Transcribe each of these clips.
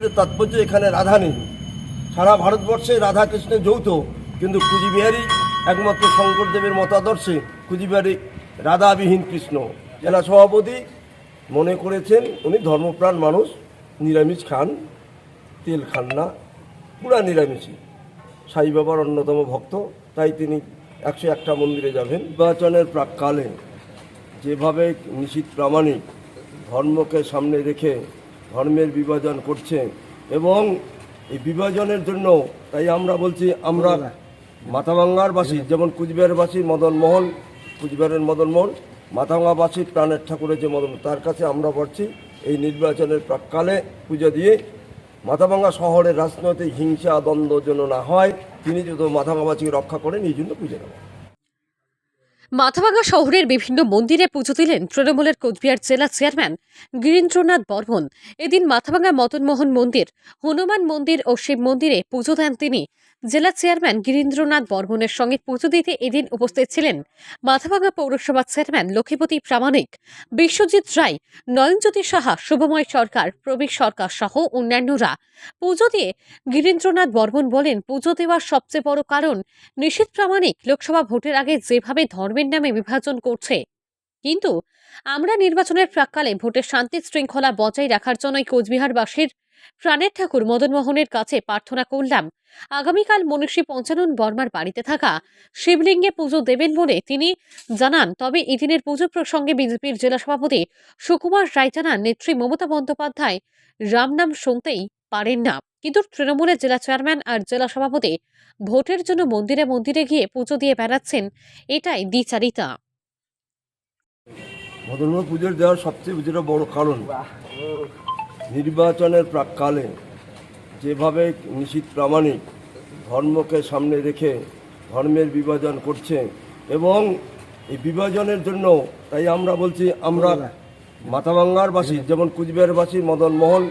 তাৎপর্য এখানে রাধা নেই সারা ভারতবর্ষে রাধা কৃষ্ণের যৌথ, কিন্তু কুচবিহারই একমাত্র শঙ্করদেবের মতাদর্শে কুচবিহারি রাধাবিহীন কৃষ্ণ। জেলা সভাপতি মনে করেছেন, উনি ধর্মপ্রাণ মানুষ, নিরামিষ খান, তেল খান না, পুরা নিরামিষই। সাই বাবার অন্যতম ভক্ত, তাই তিনি একশো একটা মন্দিরে যাবেন। নির্বাচনের প্রাককালে যেভাবে নিশ্চিত প্রামাণিক ধর্মকে সামনে রেখে ধর্মের বিভাজন করছে এবং এই বিভাজনের জন্য তাই আমরা বলছি আমরা মাথাভাঙ্গারবাসী যেমন কুচবিহারবাসী মদন মোহন কুচবিহারের মদন মোহন মাথাভাঙ্গাবাসী প্রাণের ঠাকুরের যে মদন তার কাছে আমরা বলছি এই নির্বাচনের প্রাককালে পুজো দিয়ে মাথাভাঙ্গা শহরের রাজনৈতিক হিংসা দ্বন্দ্ব যেন না হয় তিনি যদি মাথাভাঙ্গাবাসীকে রক্ষা করেন এই জন্য পুজো দেওয়া মাথাভাঙ্গা শহরের বিভিন্ন মন্দিরে পুজো দিলেন তৃণমূলের কোচবিহার জেলা চেয়ারম্যান গিরীন্দ্রনাথ বর্মন। এদিন মাথাভাঙ্গা মদনমোহন মন্দির, হনুমান মন্দির ও শিব মন্দিরে পুজো দেন তিনি। জেলা চেয়ারম্যান গিরীন্দ্রনাথ বর্মনের সঙ্গে পুজো দিতে এদিন উপস্থিত ছিলেন মাথাভাঙ্গা পৌরসভা চেয়ারম্যান লক্ষ্মীপতি প্রামাণিক, বিশ্বজিৎ রায়, নয়নজ্যোতি সাহা, শুভময় সরকার, প্রবীর সরকার সহ অন্যান্যরা। পুজো দিয়ে গিরীন্দ্রনাথ বর্মন বলেন, পুজো দেওয়ার সবচেয়ে বড় কারণ নিশীথ প্রামাণিক লোকসভা ভোটের আগে যেভাবে ধর্মের নামে বিভাজন করছে। কিন্তু আমরা নির্বাচনের প্রাককালে ভোটের শান্তি শৃঙ্খলা বজায় রাখার জন্যই কোচবিহারবাসীর প্রাণের ঠাকুর মদনমোহনের কাছে প্রার্থনা করলাম। আগামীকাল মনীষী পঞ্চানন বর্মার বাড়িতে থাকা শিবলিঙ্গে পুজো দেবেন বলে তিনি জানান। তবে এদিনের পুজো প্রসঙ্গে বিজেপির জেলা সভাপতি সুকুমার রায় জানান, নেত্রী মমতা বন্দ্যোপাধ্যায় রাম নাম শুনতেই পারেন না। কিন্তু তৃণমূলের জেলা চেয়ারম্যান আর জেলা সভাপতি ভোটের জন্য মন্দিরে মন্দিরে গিয়ে পুজো দিয়ে বেড়াচ্ছেন এটাই দ্বিচারিতা। মদনমোহন পুজোর দেওয়ার সবচেয়ে যেটা বড় কারণ নির্বাচনের প্রাককালে যেভাবে নিশ্চিত প্রামাণিক ধর্মকে সামনে রেখে ধর্মের বিভাজন করছে এবং এই বিভাজনের জন্য তাই আমরা বলছি, আমরা মাথাভাঙ্গারবাসী, যেমন কুচবিহারবাসী মদন মোহন,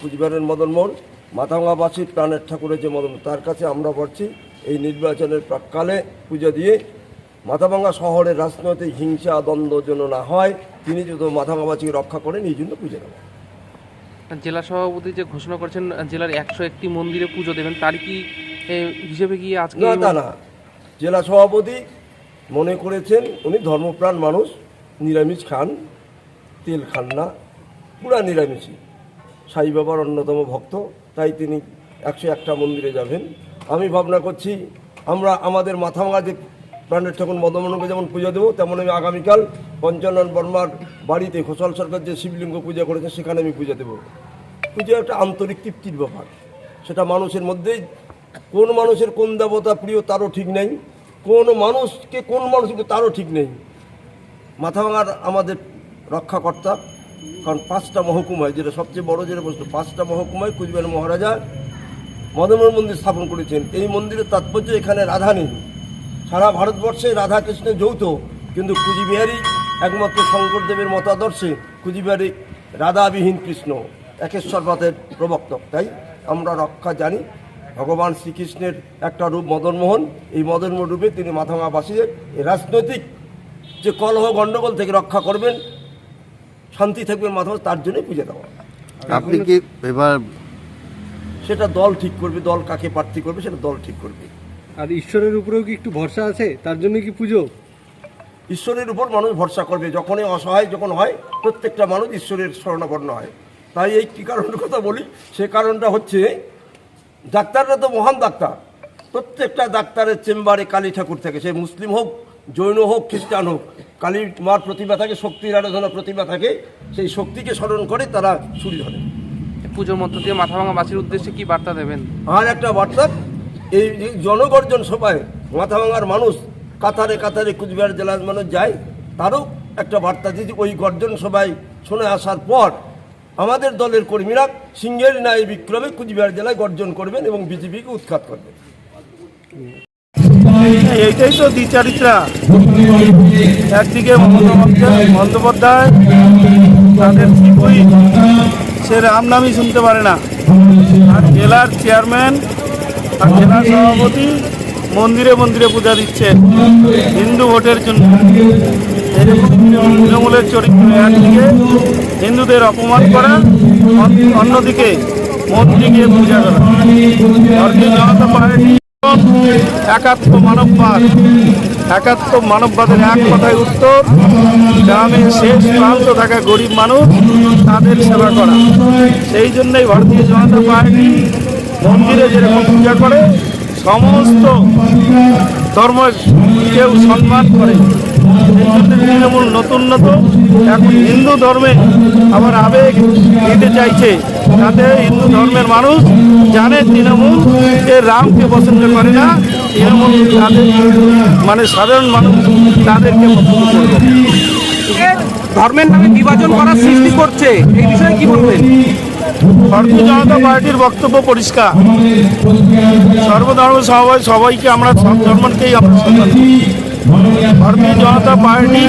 কুচবিহারের মদন মোহন, মাথাভাঙ্গাবাসী প্রাণের ঠাকুরের যে মদন, তার কাছে আমরা বলছি, এই নির্বাচনের প্রাককালে পুজো দিয়ে মাথাভাঙ্গা শহরের রাজনৈতিক হিংসা, দ্বন্দ্ব যেন না হয়, তিনি যদি মাথাভাঙ্গাবাসীকে রক্ষা করেন, এই জন্য পুজো দেওয়া জেলা সভাপতি যে ঘোষণা করেছেন জেলার একশো একটি মন্দিরে পুজো দেবেন তার কি হিসেবে কি আজকে না তা না। জেলা সভাপতি মনে করেছেন উনি ধর্মপ্রাণ মানুষ নিরামিষ খান তেল খান না পুরা নিরামিষই। সাই বাবার অন্যতম ভক্ত তাই তিনি একশো একটা মন্দিরে যাবেন। আমি ভাবনা করছি আমরা আমাদের মাথাভাঙা যে প্রাণের ঠাকুর মদমনকে যেমন পুজো দেবো তেমন আমি আগামীকাল পঞ্চানন বর্মার বাড়িতে ঘোষাল সরকার যে শিবলিঙ্গ পূজা করেছে, সেখানে আমি পূজা দেবো। পুজো একটা আন্তরিক তৃপ্তির ব্যাপার। সেটা মানুষের মধ্যেই, কোন মানুষের কোন দেবতা প্রিয় তারও ঠিক নেই, কোন মানুষকে কোন মানুষকে তারও ঠিক নেই। মাথা ভাঙার আমাদের রক্ষাকর্তা, কারণ পাঁচটা মহকুমায়, যেটা সবচেয়ে বড় যেটা প্রশ্ন, পাঁচটা মহকুমায় কুচবিহার মহারাজা মদনমোহন মন্দির স্থাপন করেছেন। এই মন্দিরের তাৎপর্য এখানে রাধা নেই। সারা ভারতবর্ষে রাধা কৃষ্ণের যৌথ কিন্তু কুচবিহারই একমাত্র শঙ্করদেবের মতাদর্শে কুচবিহারি রাধাবিহীন কৃষ্ণ একেশ্বর পথের প্রবক্তক তাই আমরা রক্ষা জানি ভগবান শ্রীকৃষ্ণের একটা রূপ মদনমোহন এই মদনমোহন রূপে তিনি মাথামাবাসীদের রাজনৈতিক যে কলহ গণ্ডগোল থেকে রক্ষা করবেন শান্তি থাকবেন মাথা তার জন্যই পুজো দেওয়া। আপনি কি এবার সেটা দল ঠিক করবে দল কাকে প্রার্থী করবে সেটা দল ঠিক করবে। আর ঈশ্বরের উপরেও কি একটু ভরসা আছে? তার জন্য কি পুজো? ঈশ্বরের উপর মানুষ ভরসা করবে। যখনই অসহায় যখন হয় প্রত্যেকটা মানুষ ঈশ্বরের শরণাপন্ন হয়। তাই এই কী কারণের কথা বলি? সে কারণটা হচ্ছে ডাক্তাররা তো মহান ডাক্তার। প্রত্যেকটা ডাক্তারের চেম্বারে কালী ঠাকুর থাকে। সে মুসলিম হোক জৈন হোক খ্রিস্টান হোক কালী মার প্রতিভা থাকে শক্তির আরাধনা প্রতিভা থাকে সেই শক্তিকে স্মরণ করে তারা ছুরি ধরে। পুজোর মধ্য দিয়ে মাথা ভাঙা বাসির উদ্দেশ্যে কি বার্তা দেবেন? আর একটা বার্তা এই জনগর্জন সভায় মাথা ভাঙার মানুষ কাতারে কাতারে কুচবিহার জেলার মানুষ যায়, তারও একটা বার্তা দিয়েছি ওই গর্জন সভায় শুনে আসার পর আমাদের দলের কর্মীরা সিংহের ন্যায় বিক্রমে কুচবিহার জেলায় গর্জন করবেন এবং বিজেপিকে উৎখাত করবেন। এইটাই তো দ্বিচারিত্রা। একদিকে বন্দ্যোপাধ্যায় তাদের সে রাম নামই শুনতে পারে না। আর জেলার চেয়ারম্যান আর জেলার সভাপতি মন্দিরে মন্দিরে পূজা দিচ্ছে। হিন্দু ভোটের জন্য। তৃণমূলের চরিত্র একদিকে, হিন্দুদের অপমান করা, অন্যদিকে মন্দিরে গিয়ে পূজা করা। ভারতীয় জনতা পার্টি একাত্ম মানববাদ। একাত্ম মানববাদের এক কথায় উত্তর, গ্রামের শেষ প্রান্ত থাকা গরিব মানুষ তাদের সেবা করা। সেই জন্যই ভারতীয় জনতা পার্টি মন্দিরে যেরকম পূজা করে, সমস্ত ধর্ম কেউ সম্মান করে। তৃণমূল নতুন নতুন, এখন হিন্দু ধর্মে আবার আবেগ দিতে চাইছে। যাতে হিন্দু ধর্মের মানুষ জানে তৃণমূল যে রামকে পছন্দ করে না, তৃণমূল তাদের মানে সাধারণ মানুষ তাদেরকে পছন্দ করবে। ধর্মের নামে বিভাজন করার সৃষ্টি করছে। এই বিষয়ে কি বলবেন? ভারতীয় জনতা পার্টির বক্তব্য পরিষ্কার সর্বধর্ম সবাই সবাইকে আমরা সব ধর্মকেই আমরা সম্মান করি। ভারতীয় জনতা পার্টি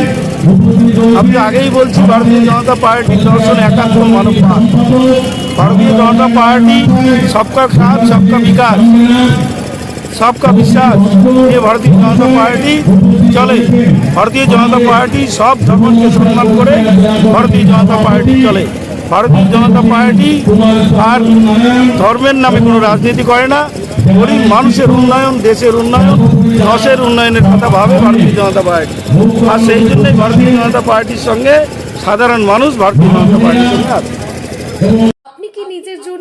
আমি আগেই বলছি ভারতীয় জনতা পার্টির দর্শন একাত্ম মানববাদ ভারতীয় জনতা পার্টি সবকা সাথ সবকা বিকাশ सबका विश्वास ये भारतीय जनता पार्टी চলে ভারতীয় জনতা পার্টি সব ধর্মকে সম্মান করে ভারতীয় জনতা পার্টি চলে ভারতীয় জনতা পার্টি আর ধর্মের নামে কোনো রাজনীতি করে না। গরিব মানুষের উন্নয়ন, দেশের উন্নয়ন দশের উন্নয়নের কথা ভাবে ভারতীয় জনতা পার্টি। আর সেই জন্যই ভারতীয় জনতা পার্টির সঙ্গে সাধারণ মানুষ ভারতীয় জনতা পার্টির সঙ্গে আছে আপনি কি নিজের জন্য